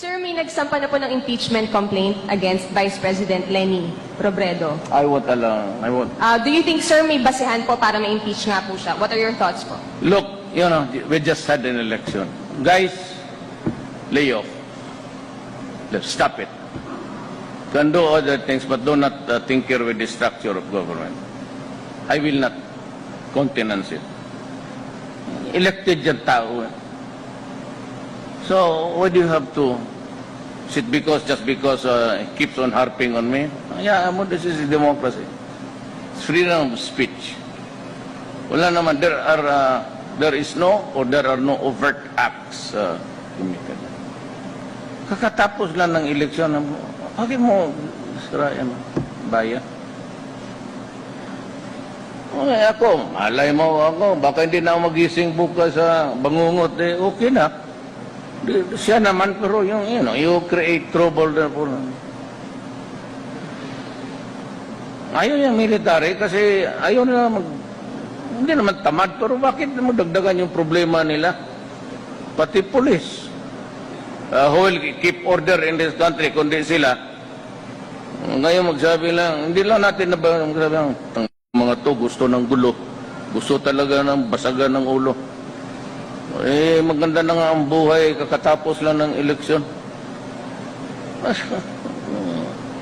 Sir, may nagsampa na po ng impeachment complaint against Vice President Lenny Robredo. I won't allow, I won't. Uh, do you think, sir, may basehan po para ma-impeach nga po siya? What are your thoughts po? Look, you know, we just had an election. Guys, lay off. Let's stop it. Can do other things, but do not uh, tinker with the structure of government. I will not countenance it. Elected yung tao. eh. So, why do you have to sit because, just because uh, he keeps on harping on me? Yeah, mo, this is democracy. It's freedom of speech. Wala naman, there are, uh, there is no or there are no overt acts uh. Kakatapos lang ng eleksyon, bakit mo sirayan bayan? Okay, ako, malay mo ako, baka hindi na ako magising bukas sa bangungot, eh, okay na. Siya naman, pero yung, you know, you create trouble na po. Ayaw yung military kasi ayaw nila mag... Hindi naman tamad, pero bakit mo dagdagan yung problema nila? Pati police. Uh, who will keep order in this country, kundi sila. Ngayon magsabi lang, hindi lang natin na magsabi lang, "Tang- mga to gusto ng gulo. Gusto talaga ng basagan ng ulo. Eh, maganda na nga ang buhay kakatapos lang ng eleksyon.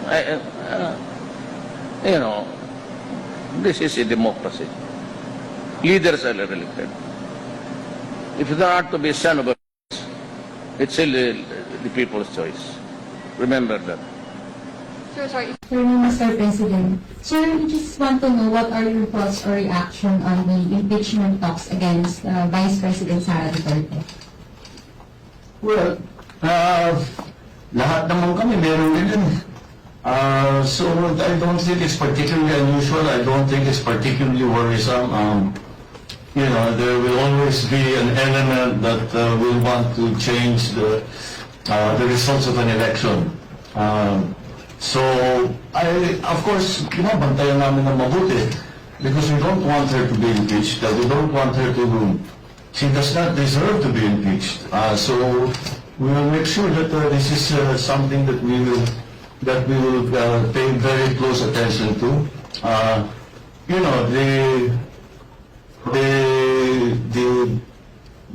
I, uh, you know, this is a democracy. Leaders are elected. If there are to be son of a it's still the people's choice. Remember that. Sir, sorry. Sir, Mr. President. Sir, we just want to know what are your thoughts or reaction on the impeachment talks against uh, Vice President Sara Duterte? Well, uh, lahat naman kami meron din yun. Uh, so I don't think it's particularly unusual. I don't think it's particularly worrisome. Um, you know, there will always be an element that uh, will want to change the uh, the results of an election. Um, so I, of course, binabantayan namin ng mabuti because we don't want her to be impeached. That we don't want her to she does not deserve to be impeached. Uh, so we will make sure that uh, this is uh, something that we will that we will uh, pay very close attention to. Uh, you know, the the the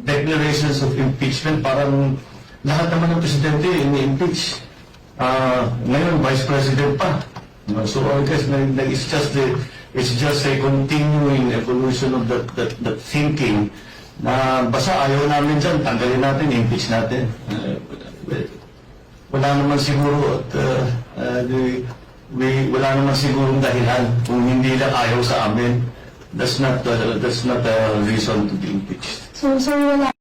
declarations of impeachment parang lahat naman ng presidente ini-impeach. Uh, ngayon, vice president pa. So I guess it's just the it's just a continuing evolution of that that, that thinking na basta ayaw namin dyan, tanggalin natin, impeach natin. Wala naman siguro at uh, uh, the, we, wala naman sigurong dahilan kung hindi lang ayaw sa amin. That's not uh, that's not a reason to be impeached. So, sir, wala